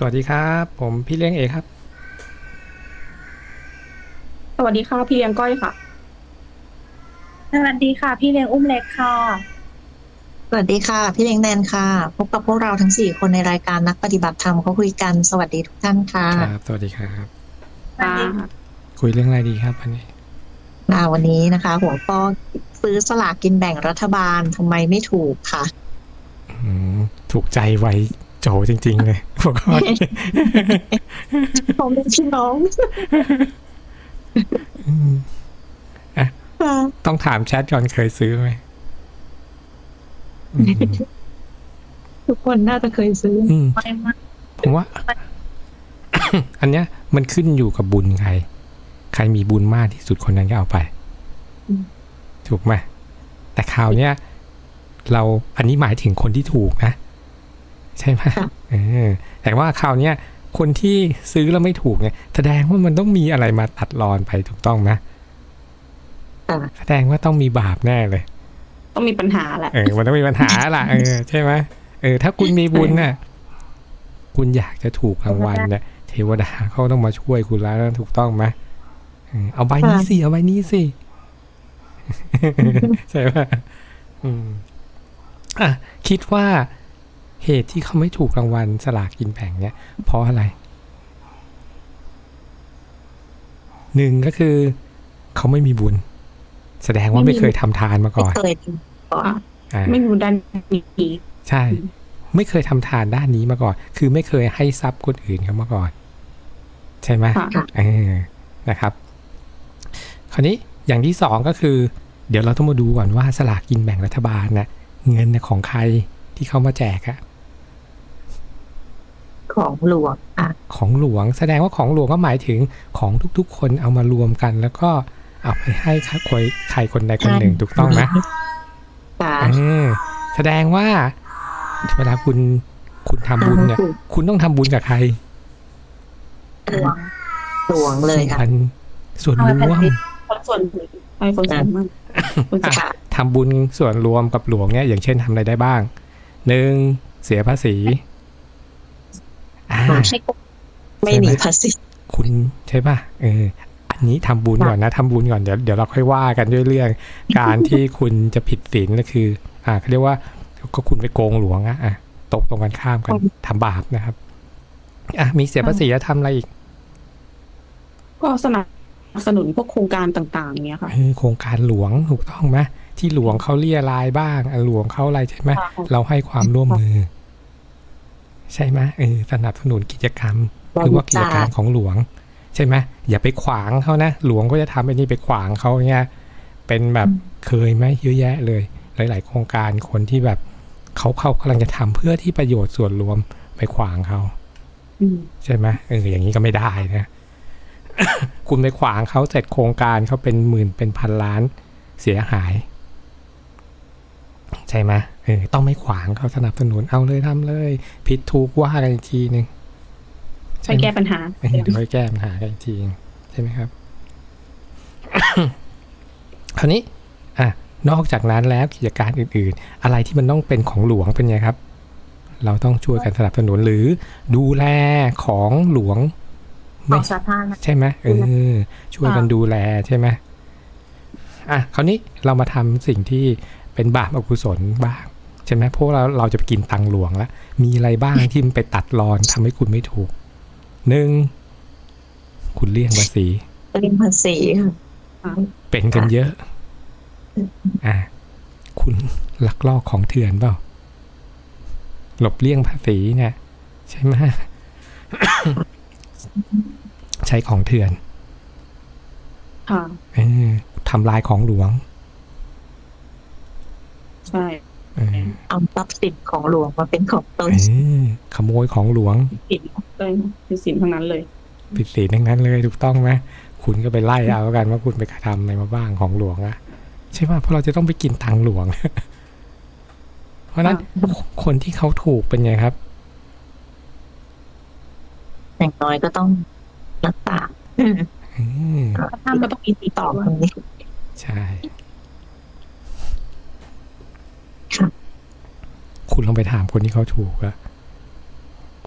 สวัสดีครับ ผมพี่เลี้ยงเอกครับ สวัสดีค่ะ พี่เลี้ยงก้อยค่ะ สวัสดีค่ะ พี่เลี้ยงอุ้มเล็กค่ะ สวัสดีค่ะ พี่เล้งแนนค่ะ พบกับพวกเราทั้งสี่คนในรายการนักปฏิบัติธรรมเขาคุยกันสวัสดีทุกท่านค่ะ ครับ สวัสดีครับ สวัสดีค่ะ คุยเรื่องอะไรดีครับวันนี้อ่าวันนี้นะคะ หัวข้อซื้อสลากกินแบ่งรัฐบาลทำไมไม่ถูกค่ะอืมถูกใจไว โจจริง ๆ เลยพวกเขาผมเป็นพี่น้องอืมค่ะต้องถามแชทก่อนเคยซื้อไหมอืมทุกคนน่าจะเคยซื้ออืมไม่มากผมว่า อันเนี้ย มันขึ้นอยู่กับบุญใคร ใครมีบุญมากที่สุดคนนั้นก็เอาไป ถูกไหมแต่คราวเนี้ยเราอันนี้หมายถึงคนที่ถูกนะ ใช่ไหมค่ะเออแต่ว่าคราวเนี้ยคนที่ซื้อแล้วไม่ถูกเนี่ย แสดงว่ามันต้องมีอะไรมาตัดรอนไปถูกต้องนะค่ะแสดงว่าต้องมีบาปแน่เลย ต้องมีปัญหาแหละเออมันต้องมีปัญหาล่ะเออใช่ไหมเออ ถ้าคุณมีบุญน่ะ คุณอยากจะถูกรางวัลเนี่ยเทวดาเขาต้องมาช่วยคุณแล้วนะถูกต้องไหมเออเอาใบนี้สิเอาใบนี้สิใช่ไหมอืมอะคิดว่า เหตุที่เขาไม่ถูกรางวัลสลากกินแบ่งเนี่ยเพราะอะไรหนึ่งก็คือ เขาไม่มีบุญ แสดงว่าไม่เคยทำทานมาไม่ก่อนเคยดูก่อนอ่าไม่มีด้านนี้ใช่ ไม่เคยทำทานด้านนี้มาก่อน คือไม่เคยให้ทรัพย์คนอื่นเขามาก่อน ใช่ไหมค่ะเออนะครับ คราวนี้อย่างที่สองก็คือ เดี๋ยวเราต้องมาดูก่อนว่าสลากกินแบ่งรัฐบาลนะเงินน่ะของใครที่เขามาแจกอะ ของหลวงอะของหลวงแสดงว่าของหลวงก็หมายถึงของทุกๆ คนเอามารวมกัน แล้วก็เอาไปให้ใครใครคนใดคนหนึ่งถูกต้องไหมค่ะเออแสดงว่าเวลาคุณคุณทำบุญเนี่ย คุณต้องทำบุญกับใครหลวงหลวงเลยค่ะส่วนส่วนรวมคนส่วนไปคนส่วนมากคนส่วนค่ะทำบุญส่วนรวมกับหลวงเนี่ยอย่างเช่นทำอะไรได้บ้างหนึ่งเสียภาษี อ่าไม่หนีภาษีคุณใช่ป่ะเอออันนี้ทำบุญก่อนนะทำบุญก่อนเดี๋ยวเดี๋ยวเราค่อยว่ากันด้วยเรื่อง การที่คุณจะผิดศีลก็คือ อ่าเขาเรียกว่าก็คุณไปโกงหลวงอะอะตกตรงกันข้ามกันทำบาปนะครับ อะมีเสียภาษีแล้วทำอะไรอีก ก็สนับสนุนพวกโครงการต่างๆเนี้ยค่ะเออโครงการหลวงถูกต้องไหมที่หลวงเขาเรียรายบ้างอะหลวงเขาอะไรใช่ไหมค่ะเราให้ความร่วมมือ ใช่ไหมเออสนับสนุนกิจกรรมหรือว่ากิจการของหลวง ใช่ไหมอย่าไปขวางเขานะหลวงก็จะทำไอ้นี่ไปขวางเขาเงี้ยเป็นแบบเคยไหมเยอะแยะเลย หลาย ๆ โครงการคนที่แบบเขาเขากำลังจะทำเพื่อที่ประโยชน์ส่วนรวมไปขวางเขาอืมใช่ไหมเอออย่างนี้ก็ไม่ได้นะคุณไปขวางเขาเสร็จโครงการเขาเป็นหมื่นเป็นพันล้านเสียหาย ใช่ไหมเออต้องไม่ขวางเขาสนับสนุนเอาเลยทำเลย ผิดถูกว่ากันอีกทีหนึ่งไปแก้ปัญหาเออเดี๋ยวค่อยแก้ปัญหากันอีกทีเองใช่ไหมครับ คราวนี้ อะนอกจากนั้นแล้วกิจการอื่น ๆ อะไรที่มันต้องเป็นของหลวงเป็นไงครับ เราต้องช่วยกันสนับสนุนหรือดูแลของหลวงขไม่องสาธารณะใช่ไหมเออช่วยกันดูแลใช่ไหมอะคราวนี้เรามาทำสิ่งที่ เป็นบาปอกุศลบ้างใช่ไหมเพราะเราเราจะไปกินตังค์หลวงแล้วมีอะไรบ้างที่มันไปตัดรอนทำให้คุณไม่ถูกหนึ่งคุณเลี่ยงภาษีเรียนภาษีค่ะเป็นกันเยอะ อะคุณลักลอบของเถื่อนเปล่าหลบเลี่ยงภาษีเนี่ย ใช่ไหมใช้ของเถื่อนค่ะเออทำลายของหลวง ใช่เออเอาทรัพย์สินของหลวงมาเป็นของตนเออขโมยของหลวง สินเลยคือสินทั้งนั้นเลย ผิดศีลทั้งนั้นเลยถูกต้องไหมคุณก็ไปไล่เอาแล้วกันว่าคุณไปกระทำอะไรมาบ้างของหลวงอะใช่ป่ะเพราะเราจะต้องไปกินตังค์หลวง เพราะฉะนั้นคนที่เขาถูกเป็นไงครับ อย่างน้อยก็ต้องรักษาอืม ถ้ามันต้องมีติดต่อคนนี้ ใช่ ค่ะคุณลองไปถามคนที่เขาถูกอะ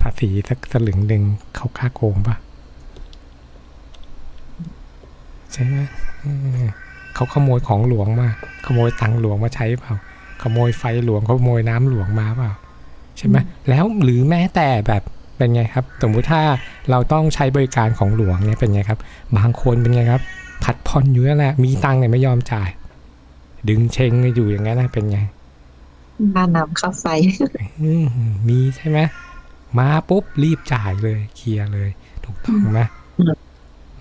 ภาษีสักสลึงหนึ่งเขาค่าโกงปะใช่ไหมเออเขาขโมยของหลวงมา ขโมยตังค์หลวงมาใช้เปล่า ขโมยไฟหลวงขโมยน้ำหลวงมาเปล่าใช่ไหมแล้วหรือแม้แต่แบบเป็นไงครับ สมมุติถ้าเราต้องใช้บริการของหลวงเนี่ยเป็นไงครับ บางคนเป็นไงครับ ผัดผ่อนอยู่นั่นแหละมีตังค์เนี่ยไม่ยอมจ่าย ดึงเชงอยู่อย่างนั้นนะเป็นไง ค่าน้ำค่าไฟ อืมมีใช่ไหมมาปุ๊บรีบจ่ายเลยเคลียร์เลย ถูกต้องไหมอืม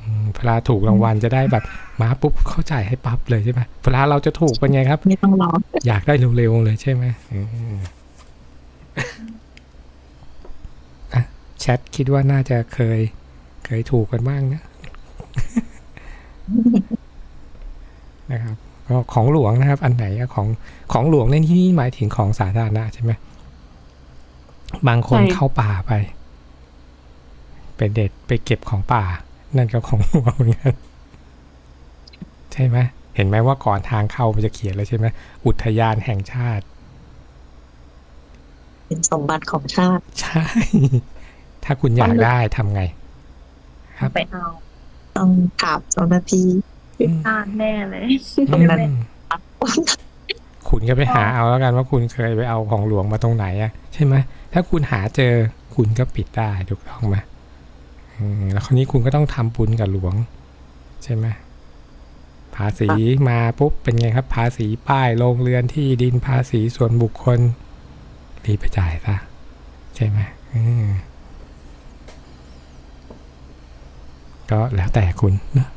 อืมเวลาถูกรางวัลจะได้แบบมาปุ๊บเขาจ่ายให้ปั๊บเลยใช่ไหมเวลาเราจะถูกเป็นไงครับ ไม่ต้องรอ อยากได้เร็วๆเลยใช่ไหมอืมอะแชทคิดว่าน่าจะเคย เคยถูกกันบ้างนะ นะครับ ก็ของหลวงนะครับ อันไหนอะของของหลวงในที่นี้หมายถึงของสาธารณะใช่ไหมบางคนใช่เข้าป่าไป ไปเด็ดไปเก็บของป่า นั่นก็ของหลวงเหมือนกันใช่ไหมเห็นไหมว่าก่อนทางเข้ามันจะเขียนเลยใช่ไหมอุทยานแห่งชาติ เป็นสมบัติของชาติ ใช่ ถ้าคุณอยากได้ทำไง ครับไปเอา ต้องกราบเจ้าหน้าที่อืม พลาดแน่เลยตรงนั้นคุณก็ไปหาเอาแล้วกันว่าคุณเคยไปเอาของหลวงมาตรงไหนอะใช่ไหมถ้าคุณหาเจอคุณก็ปิดได้ถูกต้องไหมอืมแล้วคราวนี้คุณก็ต้องทำบุญกับหลวง ใช่ไหมภาษีมาปุ๊บเป็นไงครับ ภาษีป้ายโรงเรือนที่ดินภาษีส่วนบุคคลรีบไปจ่ายซะใช่ไหมอืมก็แล้วแต่คุณนะ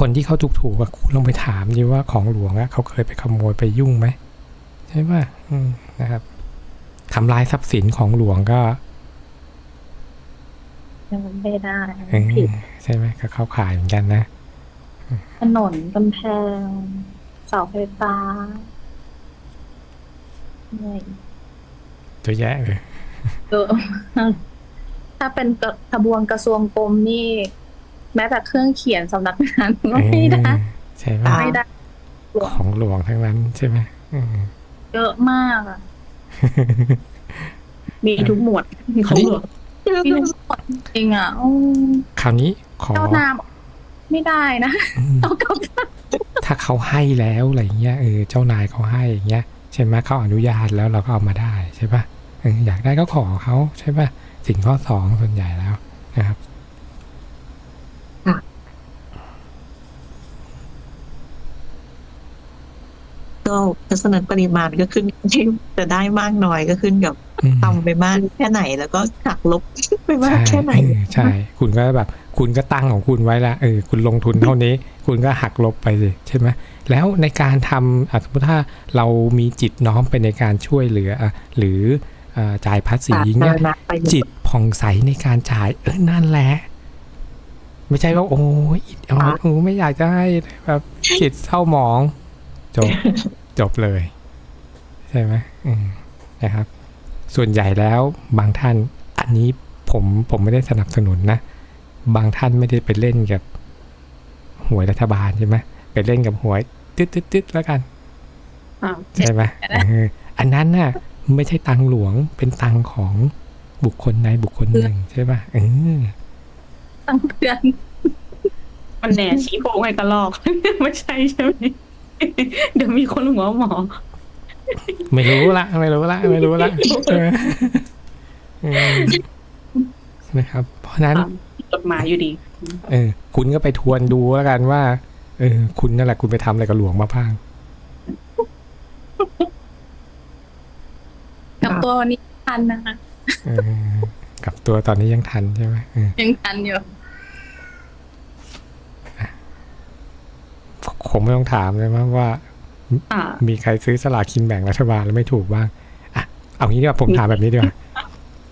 คนที่เขาถูกถูกๆอะคุณลองไปถามดิว่าของหลวงอะเขาเคยไปขโมยไปยุ่งไหมใช่ป่ะอืมนะครับทำลายทรัพย์สินของหลวงก็ยังไม่ได้เออผิดใช่ไหมก็เข้าข่ายเหมือนกันนะถนนกำแพงเสาไฟฟ้าเนี่ยตัวแยะเลยเยอะมากถ้าเป็นกระทบวงกระทรวงกรมนี่ แม้แต่เครื่องเขียนสำนักงานก็ไม่ได้เออใช่ไหมอ่าไม่ได้ ของหลวงทั้งนั้นใช่ไหมอืมเยอะมากอะมีทุกหมวดของหลวงพี่ทุกคนจริงอะอืมคราวนี้ขอเจ้านามไม่ได้นะอืมต้องเก้าถ้าเขาให้แล้วอะไรเงี้ยเออเจ้านายเขาให้อย่างเงี้ยใช่ไหมเขาอนุญาตแล้วเราก็เอามาได้ใช่ปะเอออยากได้ก็ขอเขาใช่ปะสิ่งข้อสองส่วนใหญ่แล้วนะครับ ก็เพราะฉะนั้นปริมาณก็ขึ้นที่จะได้มากน้อยก็ขึ้นกับอืมทำไปมากแค่ไหนแล้วก็หักลบไปมากแค่ไหนเออใช่ คุณก็แบบ คุณก็ตั้งของคุณไว้ละเออคุณลงทุนเท่านี้ คุณก็หักลบไปสิใช่ไหมแล้วในการทำอะสมมติถ้าเรามีจิตน้อมไปในการช่วยเหลืออะหรืออ่าจ่ายภาษีสาธาเงี้ยรณะประโยชน์จิตผ่องใสในการจ่ายเออนั่นแหละไม่ใช่ว่าโอ้ยอิดออดโอ้ไม่อยากจะให้แบบจิตเศร้าหมองจบ จบเลย ใช่ไหมอืมนะครับ ส่วนใหญ่แล้วบางท่านอันนี้ผมผมไม่ได้สนับสนุนนะ บางท่านไม่ได้ไปเล่นกับหวยรัฐบาลใช่ไหมไปเล่นกับหวยตึ๊ดตึ๊ดตึ๊ดแล้วกันอ่าใช่ไหมเอออันนั้นน่ะ ไม่ใช่ตังค์หลวงเป็นตังค์ของบุคคลใดบุคคลหนึ่งใช่ป่ะเออตั้งเดือนมันแหน่ชี้โพงไอ้กระลอก ไม่ใช่ใช่ไหม เดี๋ยวมีคนหัวหมอ ไม่รู้ละไม่รู้ละไม่รู้ละเออเออนะครับ เพราะฉะนั้นกฎหมายอยู่ดี เออ คุณก็ไปทวนดูแล้วกันว่า เออ คุณนั่นแหละคุณไปทำอะไรกับหลวงมาบ้างกับตัววันนี้ทันนะคะเออกับตัวตอนนี้ยังทันใช่ไหมเออยังทันอยู่ คงไม่ต้องถามเลยมั้งว่าอ่า มีใครซื้อสลากกินแบ่งรัฐบาลแล้วไม่ถูกบ้างอะเอางี้ดีกว่าผมถามแบบนี้ดีกว่า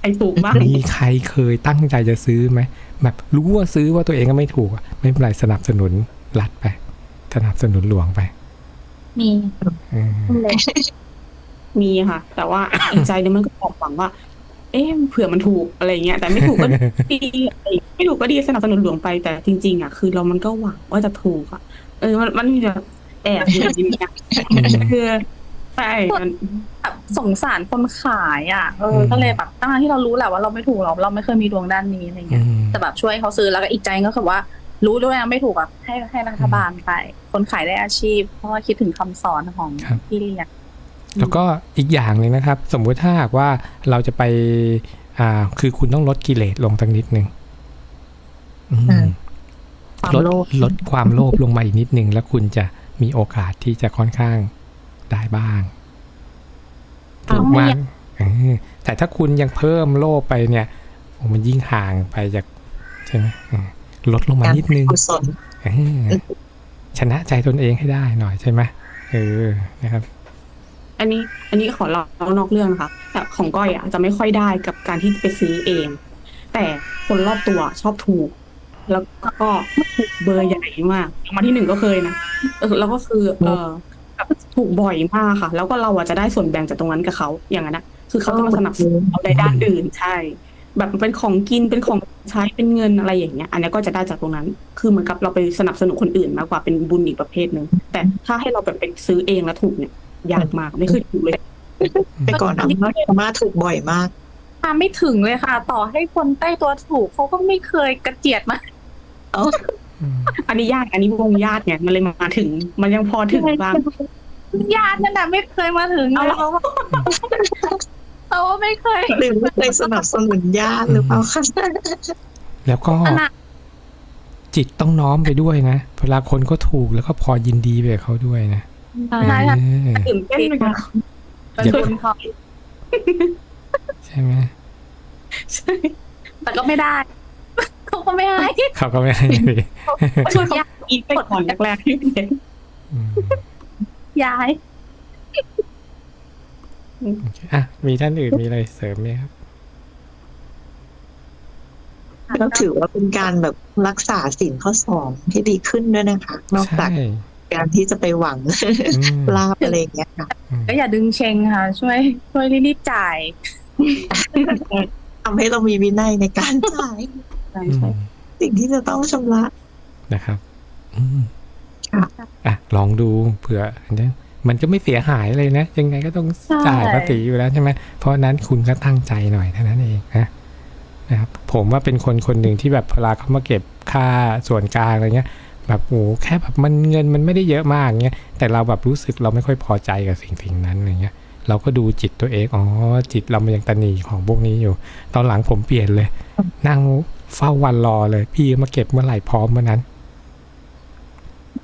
ไอ้ถูกบ้างมีใครเคยตั้งใจจะซื้อไหมแบบรู้ว่าซื้อว่าตัวเองก็ไม่ถูกอะไม่เป็นไรสนับสนุนรัฐไป สนับสนุนหลวงไป มีเอออุ้มเล็กมีค่ะ แต่ว่าอีกใจหนึงมันก็บอกหวังว่า เอ๊ะเผื่อมันถูกอะไรเงี้ยแต่ไม่ถูกก็ดีไม่ถูกก็ดีสนับสนุนหลวงไปแต่จริง ๆ อะ คือเรามันก็หวังว่าจะถูกอะ เออมันมันมีแบบแอบอยู่ในนี้อะคือใช่มันแบบสงสารคนขายอะเอออม ก็เลยแบบตั้งที่เรารู้แหละว่าเราไม่ถูกหรอกเราไม่เคยมีดวงด้านนี้อะไรอืเงี้ยม แต่แบบช่วยเขาซื้อแล้วก็อีกใจก็คือว่า รู้ด้วยนะไม่ถูกอะให้ให้รัฐบาลไป คนขายได้อาชีพ เพราะว่าคิดถึงคำสอนของครับ พี่เลี้ยง แล้วก็อีกอย่างหนึ่งนะครับ สมมุติถ้าหากว่าเราจะไป อ่า คือคุณต้องลดกิเลสลงตั้งนิดนึงอืม อืมความ ลดโลภลดความโลภลงมาอีกนิดนึง แล้วคุณจะมีโอกาสที่จะค่อนข้างได้บ้างถูกมากเออแต่ถ้าคุณยังเพิ่มโลภไปเนี่ยโอ้มันยิ่งห่างไปจากใช่ไหมเออลดลงมาการนิดนึงกุศลเออชนะใจตนเองให้ได้หน่อยใช่ไหมเออนะครับ อันนี้อันนี้ขอเล่านอกเรื่องนะคะแต่ของก้อยอะจะไม่ค่อยได้กับการที่ไปซื้อเอง แต่คนรอบตัวชอบถูก แล้วก็ถูกเบอร์ใหญ่มากรางวัลที่หนึ่งก็เคยนะเออแล้วก็คือ เออแบบถูกบ่อยมากค่ะ แล้วก็เราอะจะได้ส่วนแบ่งจากตรงนั้นกับเขาอย่างนั้นนะคือเขาจะมาสนับสนุนเราในด้านอื่นใช่ แบบเป็นของกินเป็นของใช้เป็นเงินอะไรอย่างเงี้ย อันนี้ก็จะได้จากตรงนั้น คือเหมือนกับเราไปสนับสนุนคนอื่นมากกว่าเป็นบุญอีกประเภทหนึ่งแต่ถ้าให้เราแบบไปซื้อเองแล้วถูกเนี่ยยากมากไม่เคยถูกเลย แต่ก่อนอาม่าอาม่าถูกบ่อยมากตามไม่ถึงเลยค่ะ ต่อให้คนใต้ตัวถูกเขาก็ไม่เคยกระเจียดมา อืมอันนี้ญาติอันนี้วงญาติไงมันเลยมาถึง มันยังพอถึงบ้างญาตินั่นแหละไม่เคยมาถึงเลยเพราะว่าเราว่าไม่เคยหรือไม่เคยสนับสนุนญาติหรือเปล่าคะแล้วก็ขนาดจิตต้องน้อมไปด้วยนะเวลาคนก็ถูกแล้วก็พอยินดีไปกับเขาด้วยนะใช่ค่ะเออตื่นเต้นเหมือนกันเป็นบุญของใช่ไหมใช่แต่ก็ไม่ได้เขา ก็ไม่ให้เขาก็ไม่ให้ดีช่วยเขาอีกไปก่อนแรกๆที่เป็นอืมย้ายโอเคอะมีท่านอื่นมีอะไรเสริมไหมครับ ก็ถือว่าเป็นการแบบรักษาสิ่งข้อสองให้ดีขึ้นด้วยนะคะ นอกจาใช่กการที่จะไปหวังอืมลาบอะไรอย่างเงี้ยค่ะอืมก็อย่าดึงเชงค่ะ ช่วย ช่วยรีบๆจ่าย ทำให้เรามีวินัยในการจ่ายใช่อืใช่มสิ่งที่จะต้องชำระนะครับอืมค่ะอะลองดูเผื่ออันนี้มันก็ไม่เสียหายเลยนะ ยังไงก็ต้องจ่ายภาษีอยู่แล้วใช่ไหมเพราะฉะนั้นคุณก็ตั้งใจหน่อยเท่านั้นเองนะนะครับผมว่าเป็นคนคนหนึ่งที่แบบเวลาเขามาเก็บค่าส่วนกลางอะไรเงี้ยแบบโอ้แค่แบบมันเงินมันไม่ได้เยอะมากเงี้ยแต่เราแบบรู้สึกเราไม่ค่อยพอใจกับสิ่งสิ่งนั้นอะไรเงี้ย เราก็ดูจิตตัวเองอ๋อจิตเรามันยังตะหนีของพวกนี้อยู่ ตอนหลังผมเปลี่ยนเลย นั่ง เฝ้าวันรอเลย พี่มาเก็บเมื่อไหร่พร้อมเมื่อนั้น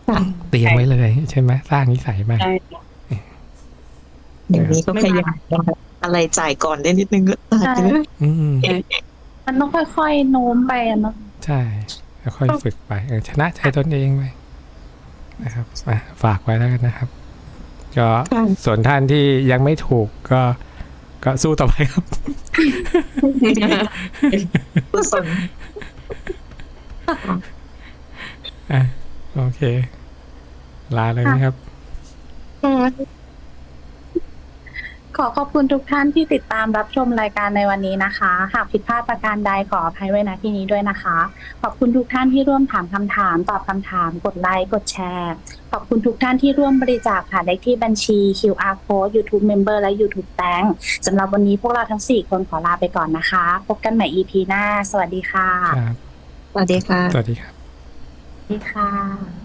ค่ะเตรียมไว้เลยใช่ไหมสร้างนิสัยมาใช่อย่างนี้ก็พยายามนะคะอะไรจ่ายก่อนได้นิดนึงก็อาจจะอืมมันต้องค่อยๆโน้มไปอะเนาะใช่แล้วค่อยฝึกไปเออชนะใจตนเองไปนะครับอะฝากไว้แล้วกันนะครับ ก็ค่ะส่วนท่านที่ยังไม่ถูกก็ก็สู้ต่อไปครับ กุศลอะโอเค ลาเลยนะครับ ขอขอบคุณทุกท่านที่ติดตามรับชมรายการในวันนี้นะคะ หากผิดพลาดประการใดขออภัยไว้ณที่นี้ด้วยนะคะ ขอบคุณทุกท่านที่ร่วมถามคำถาม ตอบคำถาม กดไลค์ กดแชร์ ขอบคุณทุกท่านที่ร่วมบริจาคผ่านเลขที่บัญชี QR Code YouTube Member และ YouTube Thank สำหรับวันนี้พวกเราทั้ง 4 คนขอลาไปก่อนนะคะ พบกันใหม่ EP หน้า สวัสดีค่ะ ครับสวัสดีค่ะ สวัสดีครับ สวัสดีค่ะ